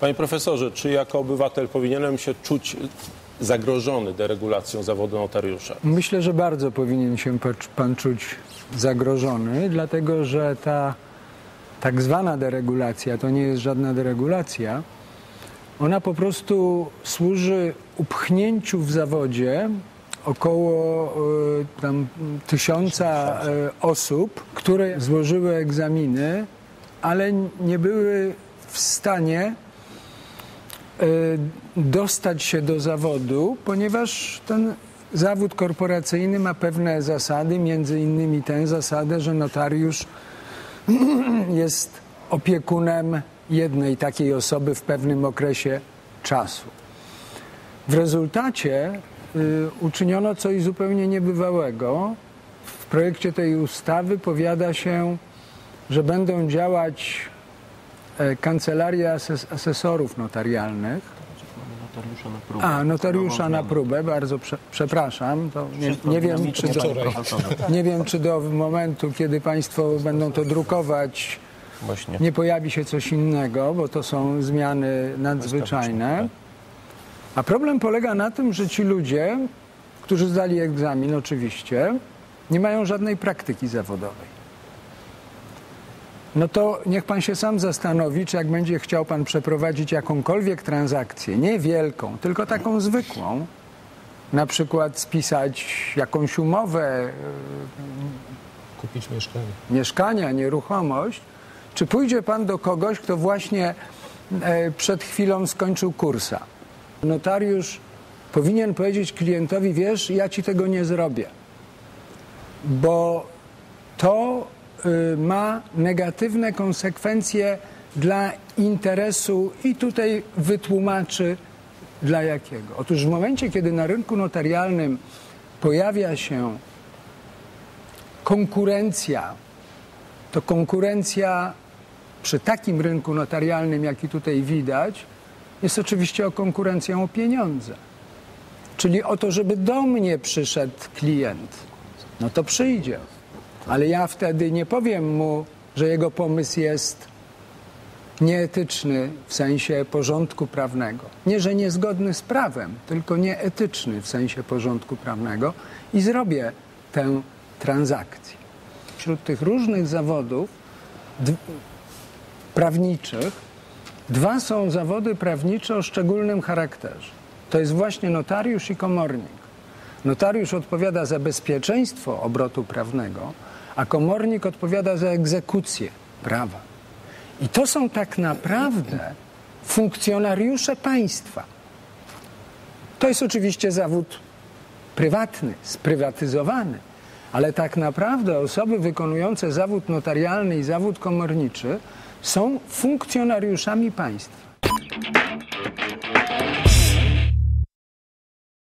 Panie profesorze, czy jako obywatel powinienem się czuć zagrożony deregulacją zawodu notariusza? Myślę, że bardzo powinien się pan czuć zagrożony, dlatego że ta tak zwana deregulacja to nie jest żadna deregulacja. Ona po prostu służy upchnięciu w zawodzie około e, tam, tysiąca e, osób, które złożyły egzaminy, ale nie były w stanie dostać się do zawodu, ponieważ ten zawód korporacyjny ma pewne zasady, między innymi tę zasadę, że notariusz jest opiekunem jednej takiej osoby w pewnym okresie czasu. W rezultacie y, uczyniono coś zupełnie niebywałego. W projekcie tej ustawy powiada się, że będą działać e, kancelarie ases asesorów notarialnych. Notariusza na próbę. A, notariusza na próbę, bardzo prze, przepraszam. Nie, nie, wiem, czy do, nie wiem, czy do momentu, kiedy Państwo będą to drukować, Właśnie. nie pojawi się coś innego, bo to są zmiany nadzwyczajne. A problem polega na tym, że ci ludzie, którzy zdali egzamin oczywiście, nie mają żadnej praktyki zawodowej. No to niech pan się sam zastanowi, czy jak będzie chciał pan przeprowadzić jakąkolwiek transakcję, nie wielką, tylko taką zwykłą, na przykład spisać jakąś umowę, Kupić mieszkanie. mieszkania, nieruchomość, czy pójdzie pan do kogoś, kto właśnie e, przed chwilą skończył kursa? Notariusz powinien powiedzieć klientowi, wiesz, ja ci tego nie zrobię, bo to ma negatywne konsekwencje dla interesu i tutaj wytłumaczy dla jakiego. Otóż w momencie, kiedy na rynku notarialnym pojawia się konkurencja, to konkurencja przy takim rynku notarialnym, jaki tutaj widać, jest oczywiście o konkurencję o pieniądze. Czyli o to, żeby do mnie przyszedł klient. No to przyjdzie. Ale ja wtedy nie powiem mu, że jego pomysł jest nieetyczny w sensie porządku prawnego. Nie, że niezgodny z prawem, tylko nieetyczny w sensie porządku prawnego i zrobię tę transakcję. Wśród tych różnych zawodów prawniczych dwa są zawody prawnicze o szczególnym charakterze. To jest właśnie notariusz i komornik. Notariusz odpowiada za bezpieczeństwo obrotu prawnego, a komornik odpowiada za egzekucję prawa. I to są tak naprawdę funkcjonariusze państwa. To jest oczywiście zawód prywatny, sprywatyzowany, ale tak naprawdę osoby wykonujące zawód notarialny i zawód komorniczy są funkcjonariuszami państwa.